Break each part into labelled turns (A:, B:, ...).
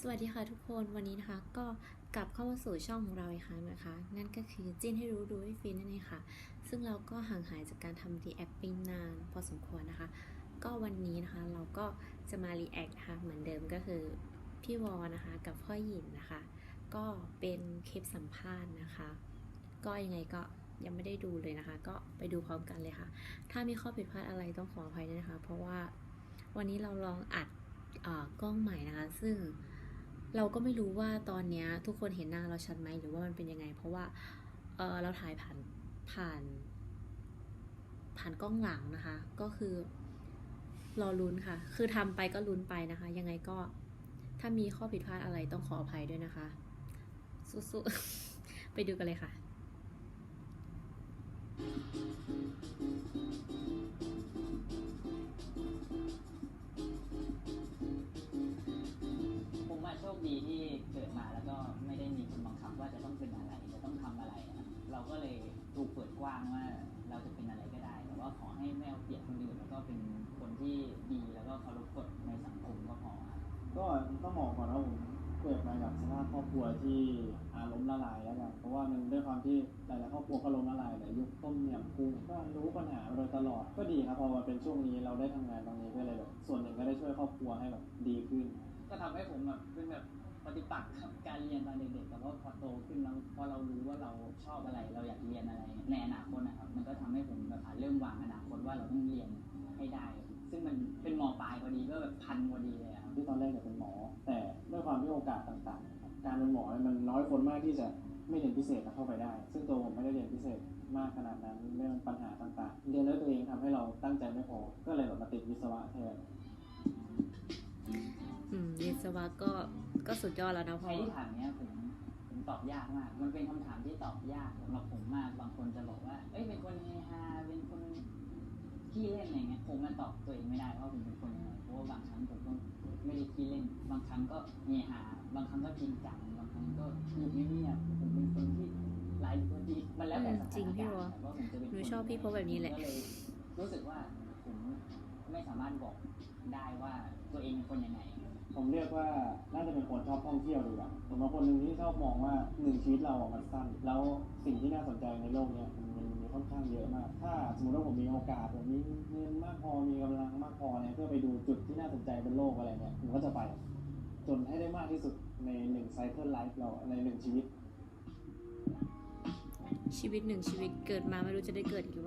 A: สวัสดีค่ะทุกคนวันนี้นะคะก็กลับเข้ามาสู่ช่องของเราอีกครั้งนะคะ นั่นก็คือจิ้นให้รู้ดูให้ฟินนั่นเองค่ะ ซึ่งเราก็ห่างหายจากการทำรีแอคปิ้งนานพอสมควรนะคะ ก็วันนี้นะคะเราก็จะมารีแอคนะคะเหมือนเดิมก็คือพี่วอนะคะกับพ่อหยินนะคะ ก็เป็นคลิปสัมภาษณ์นะคะ ก็ยังไงก็ยังไม่ได้ดูเลยนะคะ ก็ไปดูพร้อมกันเลยค่ะ ถ้ามีข้อผิดพลาดอะไรต้องขออภัยด้วยนะคะ เพราะว่าวันนี้เราลองอัดอ่อกล้องใหม่นะคะ ซึ่ง เราก็ไม่รู้ว่าตอนเนี้ยทุกคนเห็นหน้าเราชัดไหมหรือว่ามันเป็นยังไง เพราะว่าเออเราถ่ายผ่านผ่าน ผ่านกล้องหลังนะคะ ก็คือรอลุ้นค่ะ คือทำไปก็ลุ้นไปนะคะ ยังไงก็ถ้ามีข้อผิดพลาดอะไรต้องขออภัยด้วยนะคะ สู้ๆไปดูกันเลยค่ะ
B: ดีที่เกิดมาแล้วก็ไม่ได้มีคนบังคับว่าจะต้องเป็นอะไรจะต้องทำอะไรอะเราก็เลยถูกเปิดกว้างว่าเราจะเป็นอะไรก็ได้ แต่ว่าขอให้ไม่เอาเปรียบคนอื่นแล้วก็เป็นคนที่ดีแล้วก็เคารพกฎในสังคมก็พอครับ
C: ก็ต้องบอกก่อนว่าผมเกิดมากับสภาพครอบครัวที่อาล้มละลายแล้วกันเพราะว่ามันด้วยความที่หลายๆครอบครัวก็ล้มละลายแต่ยุคต้มยำกุ้งก็รู้ปัญหาโดยตลอดก็ดีครับพอมาเป็นช่วงนี้เราได้ทำงานตรงนี้ก็เลยแบบส่วนหนึ่งก็ได้ช่วยครอบครัวให้แบบดีขึ้น
B: ก็ทำให้ผมแบบเป็นแบบปฏิปักษ์กับการเรียนตอนเด็กๆแต่ว่าพอโตขึ้นแล้วพอเรารู้ว่าเราชอบอะไร เราอยากเรียนอะไรในอนาคตนะครับ มันก็ทำให้ผมแบบเริ่มวางอนาคตว่าเราต้องเรียนให้ได้ ซึ่งมันเป็นมอปลายพอดีก็แบบพันพอดีเลยครับ
C: ที่ตอนแรกเนี่ยเป็นหมอ แต่ด้วยความที่โอกาสต่างๆ การเป็นหมอมันน้อยคนมากที่จะไม่เรียนพิเศษแล้วเข้าไปได้ ซึ่งตัวผมไม่ได้เรียนพิเศษมากขนาดนั้นเรื่องปัญหาต่างๆ เรียนด้วยตัวเองทำให้เราตั้งใจไม่พอ ก็เลยแบบมาติดวิศวะแทน
A: อืมวิศวะก็ก็สุดยอดแล้วนะ
B: ใค
A: พ่
B: ร
A: อ
B: ที่ถามเนี้ยผมผมตอบยากมาก มันเป็นคำถามที่ตอบยากสำหรับผมมาก บางคนจะบอกว่า เอ้ยเป็นคนเฮฮา เป็นคนขี้เล่นอะไรเงี้ย ผมมันตอบตัวเองไม่ได้ว่าผมเป็นคนยังไงเพราะว่าบางครั้งผมก็ไม่ได้ขี้เล่น บางครั้งก็เฮฮา บางครั้งก็จริงจัง บางครั้งก็อยู่เงียบๆผมเป็นคนที่หลายคนที่มันแล้วแต่สถาน
A: จริงพี่
B: การ
A: วะ
B: ณ์แต่ว่าผมจะเป็น
A: หนูชอบพี่เพราะแบบนี้แหละ
B: ก็เลยรู้สึกว่าผมไม่สามารถบอกได้ว่าตัวเองเป็นคนยังไง
C: ผมเรียกว่าน่าจะเป็นคนชอบท่องเที่ยวดีกว่าผมเป็นคนหนึ่งที่ชอบมองว่าหนึ่งชีวิตเราอะมันสั้น แล้วสิ่งที่น่าสนใจในโลกเนี้ยมันมีค่อนข้างเยอะมาก ถ้าสมมติว่าผมมีโอกาสผมมีเงินมากพอมีกำลังมากพอเนี่ยเพื่อไปดูจุดที่น่าสนใจบนโลกอะไรเนี่ยผมก็จะไป จนให้ได้มากที่สุดในหนึ่งไซเคิลไลฟ์เราในหนึ่งชีวิต
A: ชีวิตหนึ่งชีวิตเกิดมาไม่รู้จะได้เกิดอีกหรื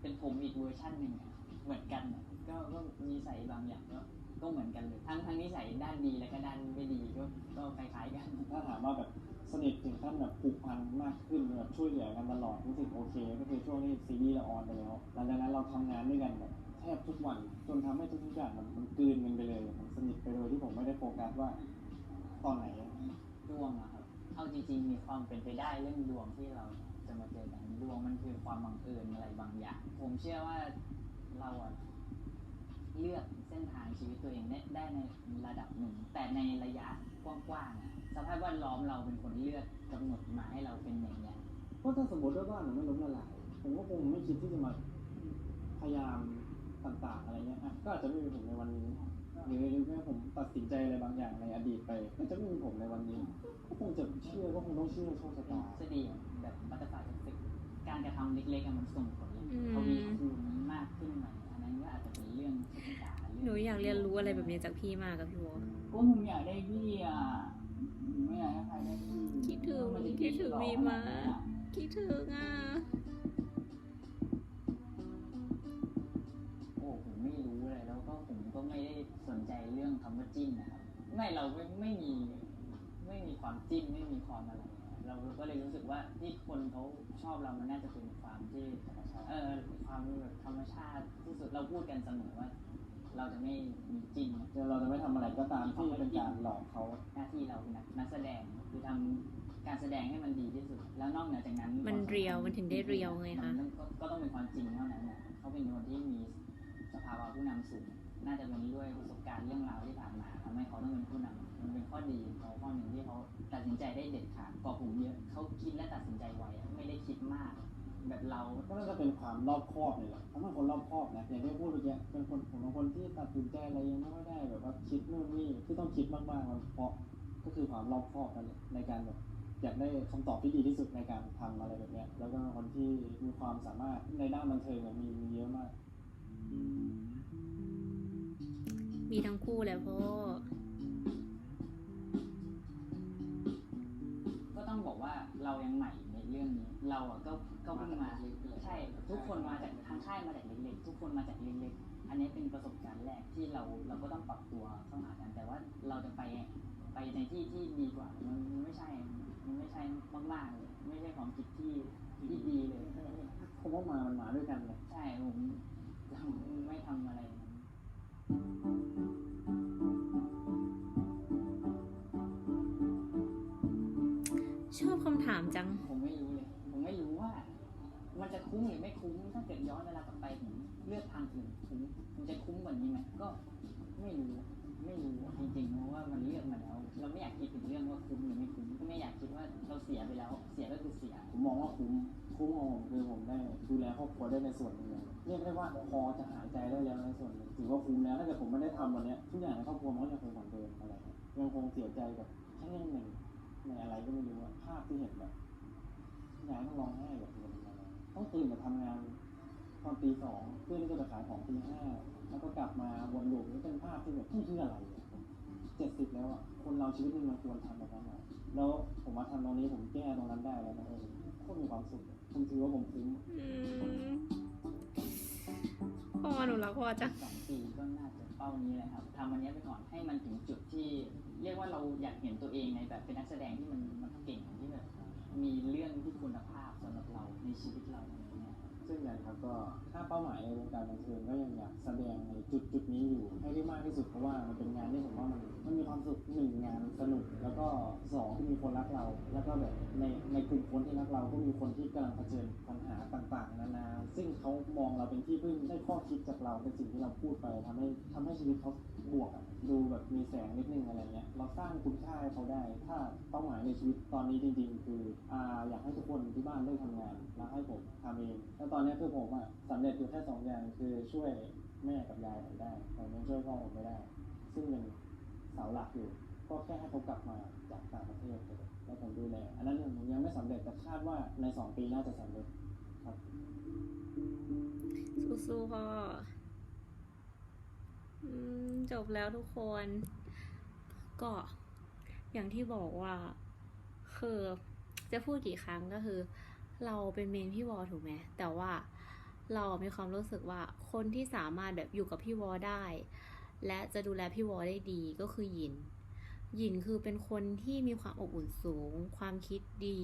A: เป็
B: นผมอีกเวอร์ชันหนึ่งอะเหมือนกันอะก็ก็มีใส่บางอย่างก็ก็เหมือนกันเลยทั้งทั้งนิสัยด้านดีและก็ด้านไม่ดีก็ก็คล้ายๆกัน
C: ถ้าถามว่าแบบสนิทถึงขั้นแบบผูกพันมากขึ้นแบบช่วยเหลือกันตลอดรู้สึกโอเค ก็คือช่วงที่ซีรีส์เราออนไปแล้วหลังจากนั้นเราทำงานด้วยกันแบบแทบทุกวันจนทำให้ทุกๆอย่างมันมันกลืนกันไปเลยมันสนิทไปโดยที่ผมไม่ได้โฟกัสว่าตอนไหน
B: ดวงอะครับ เอาจริงๆ มีความเป็นไปได้เรื่องดวงที่เรา จะมาเจอกันดวงมันคือความบังเอิญอะไรบางอย่าง ผมเชื่อว่าเราอะเลือกเส้นทางชีวิตตัวเองได้ได้ในระดับหนึ่ง แต่ในระยะกว้างๆอะสภาพแวดล้อมเราเป็นคนเลือกกำหนดมาให้เราเป็นอย่างเนี้ย
C: ก็ถ้าสมมติว่าบ้านผมไม่ล้มละลาย ผมก็คงไม่คิดที่จะมาพยายามต่างๆอะไรเงี้ยอะก็อาจจะไม่มีผมในวันนี้ หรือหรือแม้ผมตัดสินใจอะไรบางอย่างในอดีตไปก็จะไม่มีผมในวันนี้ก็คงจะเชื่อก็คงต้องเชื่อโชคชะตา
B: จะดีแบบบัตเตอร์ฟลายเอฟเฟกการกระทำเล็กๆอะมันส่งผล
A: อืม
B: ทวีคูณมากขึ้นหน่อยอันนั้นก็อาจจะเป็นเรื่องโชคชะตาเรื่อง
A: หนูอยากเรียนรู้อะไรแบบนี้จากพี่มากกับพี่วอ
B: ก็ผมอยากได้พี่อะผมไม่อยากให้ใครได้พี่
A: คิดถึง
B: มันจะ
A: คิดถึง
B: หรอ
A: มีมาคิดถึงอะ
B: เรื่องคำว่าจิ้นนะครับไม่เราไม่ไม่มีไม่มีความจิ้นไม่มีความอะไร เราก็เลยรู้สึกว่าที่คนเขาชอบเรามันน่าจะเป็นความที่เออความแบบธรรมชาติที่สุดเราพูดกันเสมอว่า เราจะไม่มีจิ้น
C: เราจะไม่ทำอะไรก็ตามที่เป็นการหลอกเขา
B: หน้าที่เราเป็นนักนักแสดงคือทำการแสดงให้มันดีที่สุด แล้วนอกเหนือจากนั้น
A: มันเรียวมันถึงได้เรียวไงคะ
B: มันก็ก็ต้องเป็นความจริงเท่านั้นนะเขาเป็นคนที่มีสภาวะผู้นำสูง น่าจะเป็นด้วยประสบการณ์เรื่องราวที่ผ่านมาทำให้เขาต้องเป็นผู้นำมันเป็นข้อดีเขาข้อหนึ่งที่เขาตัดสินใจได้เด็ดขาดกว่าผมเยอะเขาคิดและตัดสินใจไวไม่ได้คิดมาก แบบเรา
C: ก็น่าจะเป็นความรอบคอบนี่แหละถ้าเป็นคนรอบคอบนะอย่างที่พูดเมื่อกี้เป็นคนผมเป็นคนที่ตัดสินใจอะไรยังไม่ได้แบบว่าคิดนู่นนี่ที่ต้องคิดมากๆมันเพราะก็คือความรอบคอบนั่นแหละในการแบบอยากได้คำตอบที่ดีที่สุดในการทำอะไรแบบนี้แล้วก็เป็นคนที่มีความสามารถในด้านบันเทิงมีมีเยอะมาก
A: มีทั้งคู่แหล้วพ่อ
B: ก็ต้องบอกว่าเรายังใหม่ในเรื่องนี้ เราอะก็ก็เพิ่งมาใช่ ทุกคนมาจากทางค่ายมาจากเล็กๆทุกคนมาจากเล็กๆอันนี้เป็นประสบการณ์แรกที่เราเราก็ต้องปรับตัวเข้าหากัน แต่ว่าเราจะไปไปในที่ที่ดีกว่ามันมันไม่ใช่ มันไม่ใช่มากๆเลยไม่ใช่ความคิดที่ที่ดีเลย
C: ผมว่ามามันมาด้วยกันเลย
B: ใช่ผมเราไม่ทำอะไรอย่างนั้น
A: ชอบคำถามจัง
B: ผมไม่รู้เลย ผมไม่รู้ว่า มันจะคุ้มหรือไม่คุ้ม ถ้าเกิดย้อนเวลากลับไปผมเลือกทางอื่นผมผมจะคุ้มกว่านี้ไหมก็ไม่รู้ ไม่รู้จริงๆเพราะว่ามันเลือกมาแล้ว เราไม่อยากคิดถึงเรื่องว่าคุ้มหรือไม่คุ้ม ก็ไม่อยากคิดว่าเราเสียไปแล้ว เสียก็คือเสีย
C: ผมมองว่าคุ้ม คุ้มของผมคือผมได้ดูแลครอบครัวได้ในส่วนหนึ่งเลยเรียกได้ว่าพอจะหายใจได้แล้วในส่วนหนึ่งถือว่าคุ้มแล้วถ้าเกิดผมไม่ได้ทำวันเนี้ยทุกอย่างในครอบครัวมันก็ยังคงเหมือนเดิมอะไรเงี้ยยังคงเสียใจกับแค่เรื่องหนึ่งในอะไรก็ไม่รู้อะภาพที่เห็นแบบยายต้องร้องไห้แบบนี้ต้องตื่นมาทำงานตอนตีสองเพื่อที่จะไปขายของตีห้าแล้วก็กลับมาวนลูปนี่เป็นภาพที่แบบนี่คืออะไรเจ็ดสิบแล้วอะคนเราชีวิตหนึงมันควรทำแบบนั้นอะแล้วผมมาทำตรงนี้ผมแก้ตรงนั้นได้แล้วนะเออ ตรมีความสุขอะผมถือว่าผมคุ้ม
A: อืมพ่อหนูรักพ่อจัง
B: สองปีก็น่าจะเป้านี้เลยครับทำอันเนี้ยไปก่อนให้มันถึงจุดที่ เรียกว่าเราอยากเห็นตัวเองในแบบเป็นนักแสดงที่มันมันเก่งที่แบบมีเรื่องที่คุณภาพสำหรับเราในชีวิตเราอะไรเงี้ย
C: ซึ่งอย่างครับก็ถ้าเป้าหมายในวงการบันเทิงก็ยังอยากแสดงในจุดจุดนี้อยู่ให้ได้มากที่สุดเพราะว่ามันเป็นงานที่ผมว่ามันมันมีความสุขหนึ่งงานสนุก แล้วก็สองที่มีคนรักเรา แล้วก็แบบในในกลุ่มคนที่รักเราก็มีคนที่กำลังเผชิญปัญหาต่างๆ นานา ซึ่งเขามองเราเป็นที่พึ่งได้ข้อคิดจากเราเป็นสิ่งที่เราพูดไปทำให้ทำให้ชีวิตเขาบวกดูแบบมีแสงนิดนึงอะไรเงี้ยเราสร้างคุณค่าให้เขาได้ ถ้าเป้าหมายในชีวิตตอนนี้จริง ๆ คืออ่าอยากให้ทุกคนที่บ้านได้ทำงานแล้วให้ผมทำเองแล้วตอนนี้คือผมอะสำเร็จอยู่แค่สองอย่างคือช่วยแม่กับยายผมได้แต่ยังช่วยพ่อผมไม่ได้ ซึ่งยังเสาหลักอยู่ ก็แค่ให้เขากลับมาจากต่างประเทศแล้วผมดูแลอันนั้นผมยังไม่สำเร็จแต่คาดว่าในสองปีน่าจะสำเร็จครับ
A: สู้ๆพ่อจบแล้วทุกคน ก็อย่างที่บอกว่าคือจะพูดกี่ครั้งก็คือ เราเป็นเมนพี่วอถูกไหมแต่ว่า เรามีความรู้สึกว่าคนที่สามารถแบบอยู่กับพี่วอได้ และจะดูแลพี่วอได้ดีก็คือหยิน หยินคือเป็นคนที่มีความอบอุ่นสูง ความคิดดี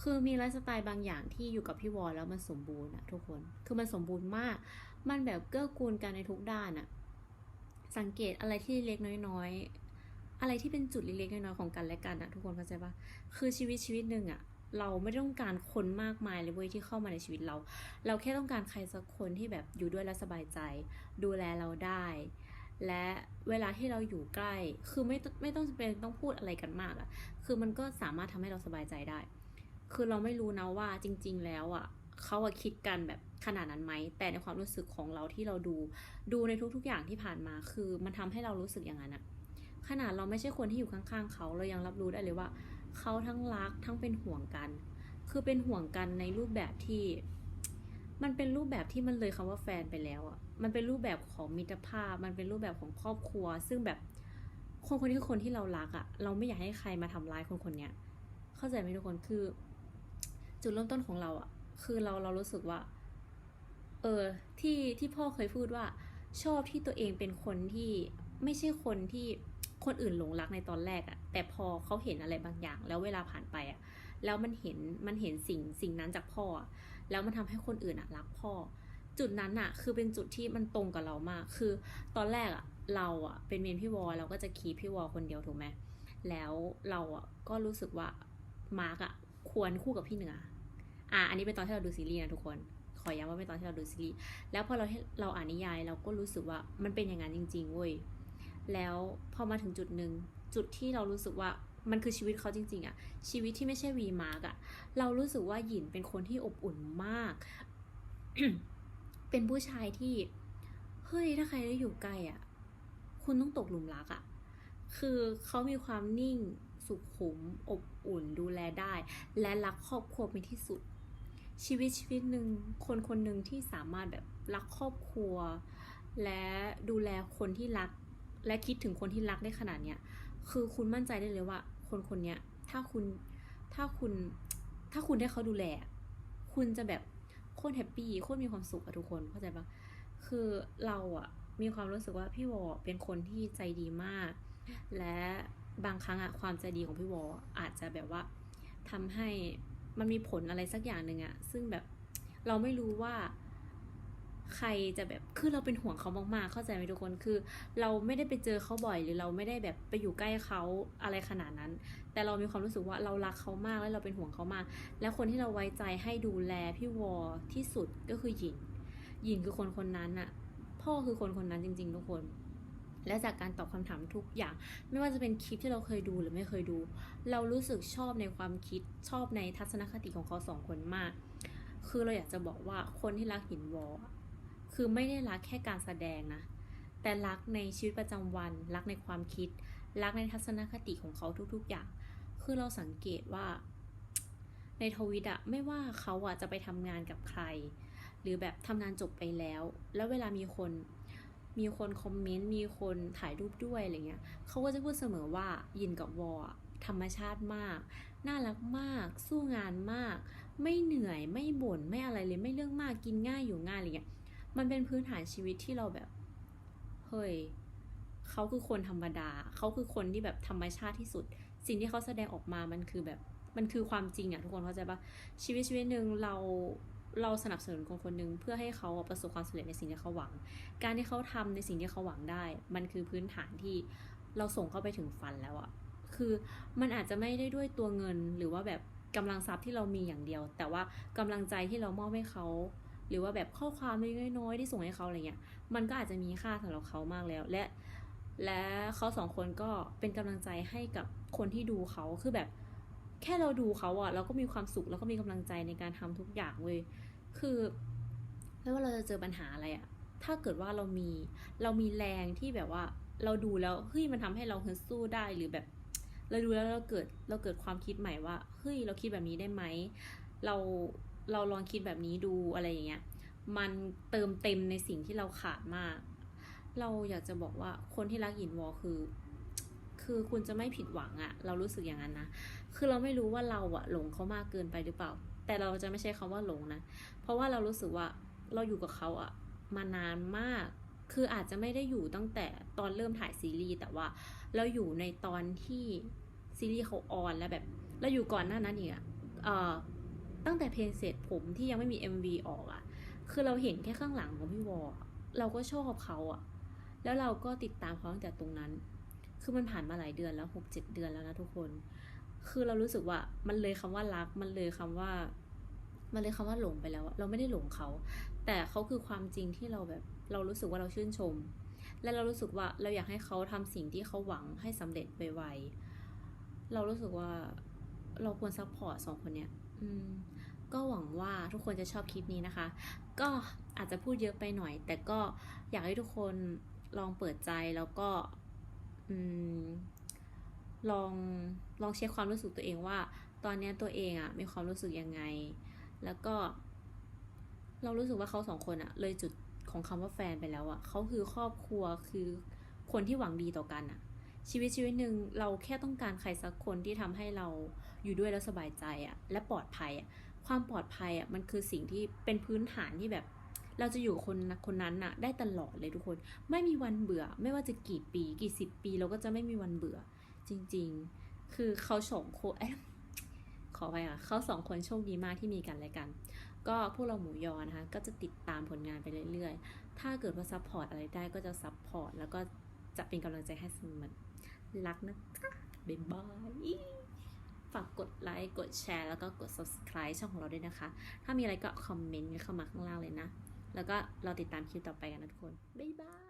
A: คือมีไลฟ์สไตล์บางอย่างที่อยู่กับพี่วอแล้วมันสมบูรณ์อะทุกคน คือมันสมบูรณ์มาก มันแบบเกื้อกูลกันในทุกด้านอะสังเกตอะไรที่เล็กน้อยๆ อะไรที่เป็นจุดเล็กๆน้อยๆของกันและกันอะทุกคนเข้าใจปะคือชีวิตชีวิตหนึ่งอะ เราไม่ได้ต้องการคนมากมายเลยเว้ยที่เข้ามาในชีวิตเรา เราแค่ต้องการใครสักคนที่แบบอยู่ด้วยแล้วสบายใจ ดูแลเราได้ และเวลาที่เราอยู่ใกล้ คือไม่ไม่ต้องเป็นต้องพูดอะไรกันมากอะคือมันก็สามารถทำให้เราสบายใจได้ คือเราไม่รู้นะว่าจริง ๆ แล้วอะเขาอะคิดกันแบบขนาดนั้นไหม แต่ในความรู้สึกของเราที่เราดู ดูในทุกๆอย่างที่ผ่านมา คือมันทำให้เรารู้สึกอย่างนั้นอะขนาดเราไม่ใช่คนที่อยู่ข้างๆเขา เรายังรับรู้ได้เลยว่า เขาทั้งรักทั้งเป็นห่วงกัน คือเป็นห่วงกันในรูปแบบที่ มันเป็นรูปแบบที่มันเลยคำว่าแฟนไปแล้วอะ มันเป็นรูปแบบของมิตรภาพ มันเป็นรูปแบบของครอบครัว ซึ่งแบบคนคนนี้คือคนที่เรารักอะเราไม่อยากให้ใครมาทำร้ายคนคนเนี้ย เข้าใจไหมทุกคน คือ จุดเริ่มต้นของเราอะ คือเราเรารู้สึกว่า เออ ที่ที่พ่อเคยพูดว่า ชอบที่ตัวเองเป็นคนที่ไม่ใช่คนที่ คนอื่นหลงรักในตอนแรกอะแต่พอเขาเห็นอะไรบางอย่าง แล้วเวลาผ่านไปอะแล้วมันเห็นมันเห็นสิ่งสิ่งนั้นจากพ่อ แล้วมันทำให้คนอื่นอะรักพ่อ จุดนั้นอะคือเป็นจุดที่มันตรงกับเรามาก คือตอนแรกอะเราอะเป็นเมนพี่วอลเราก็จะคีพี่วอลคนเดียวถูกไหมแล้วเราอะก็รู้สึกว่ามาร์กอะควรคู่กับพี่เหนืออะอันนี้เป็นตอนที่เราดูซีรีส์นะทุกคนขอย้ำว่าเป็นตอนที่เราดูซีรีส์แล้วพอเราเราอ่านนิยายเราก็รู้สึกว่ามันเป็นอย่างนั้นจริงๆเว้ย แล้วพอมาถึงจุดหนึ่งจุดที่เรารู้สึกว่ามันคือชีวิตเขาจริงๆอะชีวิตที่ไม่ใช่วีมาร์กอะเรารู้สึกว่าหยินเป็นคนที่อบอุ่นมาก เป็นผู้ชายที่ เฮ้ยถ้าใครได้อยู่ใกล้อะคุณต้องตกหลุมรักอะคือเขามีความนิ่งสุขุม อบอุ่นดูแลได้ และรักครอบครัวเป็นที่สุด ชีวิตชีวิตหนึ่งคนคนหนึ่งที่สามารถแบบรักครอบครัว และดูแลคนที่รัก และคิดถึงคนที่รักได้ขนาดเนี้ยคือคุณมั่นใจได้เลยว่า คนคนนี้ยถ้าคุณถ้าคุณถ้าคุณได้เขาดูแล คุณจะแบบโคตรแฮปปี้โคตรมีความสุขอะทุกคนเข้าใจปะคือเราอะมีความรู้สึกว่าพี่วอเป็นคนที่ใจดีมาก และบางครั้งอะความใจดีของพี่วออาจจะแบบว่าทำให้มันมีผลอะไรสักอย่างหนึ่งอะซึ่งแบบเราไม่รู้ว่า ใครจะแบบคือเราเป็นห่วงเขามากๆ เข้าใจไหมทุกคนคือ เราไม่ได้ไปเจอเขาบ่อยหรือเราไม่ได้แบบไปอยู่ใกล้เขาอะไรขนาดนั้น แต่เรามีความรู้สึกว่าเรารักเขามากและเราเป็นห่วงเขามาก และคนที่เราไว้ใจให้ดูแลพี่วอที่สุดก็คือหยินหยินคือคนคนนั้นอะพ่อคือคนคนนั้นจริง ๆ ทุกคน และจากการตอบคำถามทุกอย่าง ไม่ว่าจะเป็นคลิปที่เราเคยดูหรือไม่เคยดู เรารู้สึกชอบในความคิดชอบในทัศนคติของเขาสองคนมาก คือเราอยากจะบอกว่าคนที่รักหยินวอ คือไม่ได้รักแค่การแสดงนะ แต่รักในชีวิตประจำวัน รักในความคิด รักในทัศนคติของเขาทุกๆ อย่าง คือเราสังเกตว่า ในทวิตอะไม่ว่าเขาอะจะไปทำงานกับใคร หรือแบบทำงานจบไปแล้ว แล้วเวลามีคนมีคนคอมเมนต์ มีคนถ่ายรูปด้วยอะไรเงี้ย เขาก็จะพูดเสมอว่ายินกับวออะธรรมชาติมาก น่ารักมาก สู้งานมาก ไม่เหนื่อย ไม่บ่น ไม่อะไรเลย ไม่เรื่องมาก กินง่ายอยู่ง่ายอะไรเงี้ย มันเป็นพื้นฐานชีวิตที่เราแบบ เฮ้ยเขาคือคนธรรมดา เขาคือคนที่แบบธรรมชาติที่สุด สิ่งที่เขาแสดงออกมามันคือแบบมันคือความจริงอะทุกคนเข้าใจปะชีวิตชีวิตหนึ่งเราเราสนับสนุนคนคนหนึ่งเพื่อให้เขาประสบความสำเร็จในสิ่งที่เขาหวัง การที่เขาทำในสิ่งที่เขาหวังได้ มันคือพื้นฐานที่เราส่งเข้าไปถึงฝันแล้วอะคือมันอาจจะไม่ได้ด้วยตัวเงินหรือว่าแบบกำลังทรัพย์ที่เรามีอย่างเดียว แต่ว่ากำลังใจที่เรามอบให้เขา หรือว่าแบบข้อความเล็กๆน้อยๆที่ส่งให้เขาอะไรเงี้ย มันก็อาจจะมีค่าสำหรับเขามากแล้ว และ และเขาสองคนก็เป็นกำลังใจให้กับคนที่ดูเขาคือแบบ แค่เราดูเขาอะเราก็มีความสุขแล้วก็มีกำลังใจในการทำทุกอย่างเว้ยคือไม่ว่าเราจะเจอปัญหาอะไรอะถ้าเกิดว่าเรามีเรามีแรงที่แบบว่าเราดูแล้วเฮ้ยมันทำให้เราฮึดสู้ได้หรือแบบ เราดูแล้วเราเกิดเราเกิดความคิดใหม่ว่าเฮ้ยเราคิดแบบนี้ได้ไหมเรา เราลองคิดแบบนี้ดูอะไรอย่างเงี้ย มันเติมเต็มในสิ่งที่เราขาดมาก เราอยากจะบอกว่าคนที่รักหยินวอคือ คือคุณจะไม่ผิดหวังอะเรารู้สึกอย่างนั้นนะ คือเราไม่รู้ว่าเราอะหลงเขามากเกินไปหรือเปล่า แต่เราจะไม่ใช้คำว่าหลงนะ เพราะว่าเรารู้สึกว่าเราอยู่กับเขาอะมานานมาก คืออาจจะไม่ได้อยู่ตั้งแต่ตอนเริ่มถ่ายซีรีส์แต่ว่าเราอยู่ในตอนที่ซีรีส์เขาออนแล้วแบบเราอยู่ก่อนหน้านั้นอีกอะเออ ตั้งแต่เพลงเสร็จผมที่ยังไม่มี MV ออกอะคือเราเห็นแค่ข้างหลังของพี่วอเราก็ชอบเขาอะแล้วเราก็ติดตามเขาตั้งแต่ตรงนั้น คือมันผ่านมาหลายเดือนแล้วหกเจ็ดเดือนแล้วนะทุกคน คือเรารู้สึกว่ามันเลยคำว่ารัก มันเลยคำว่า มันเลยคำว่าหลงไปแล้ว เราไม่ได้หลงเขา แต่เขาคือความจริงที่เราแบบ เรารู้สึกว่าเราชื่นชม และเรารู้สึกว่าเราอยากให้เขาทำสิ่งที่เขาหวังให้สำเร็จไวๆเรารู้สึกว่าเราควรซัพพอร์ตสองคนเนี้ย อืม ก็หวังว่าทุกคนจะชอบคลิปนี้นะคะ ก็อาจจะพูดเยอะไปหน่อย แต่ก็อยากให้ทุกคนลองเปิดใจแล้วก็อลองลองเช็คความรู้สึกตัวเองว่า ตอนนี้ตัวเองอะมีความรู้สึกยังไง แล้วก็ เรารู้สึกว่าเขาสองคนอะเลยจุดของคำว่าแฟนไปแล้วอะเขาคือครอบครัวคือคนที่หวังดีต่อกันอะชีวิตชีวิตหนึ่งเราแค่ต้องการใครสักคนที่ทำให้เราอยู่ด้วยแล้วสบายใจอะและปลอดภัยอะ ความปลอดภัยอะมันคือสิ่งที่เป็นพื้นฐานที่แบบ เราจะอยู่คนคนนั้นน่ะ ได้ตลอดเลยทุกคน ไม่มีวันเบื่อ ไม่ว่าจะกี่ปี กี่สิบปี เราก็จะไม่มีวันเบื่อ จริง ๆ คือเขาสองคนอขอไปอะเขาสองคนโชคดีมากที่มีกันและกัน ก็พวกเราหมูยอนะคะ ก็จะติดตามผลงานไปเรื่อยๆ ถ้าเกิดว่าซัพพอร์ตอะไรได้ก็จะซัพพอร์ตแล้วก็จะเป็นกำลังใจให้เสมอรักนะจ๊ะบ๊ายบาย ฝากกดไลค์กดแชร์แล้วก็กด subscribe ช่องของเราด้วยนะคะ ถ้ามีอะไรก็คอมเมนต์เข้ามาข้างล่างเลยนะ แล้วก็เราติดตามคลิปต่อไปกันนะทุกคน บ๊ายบาย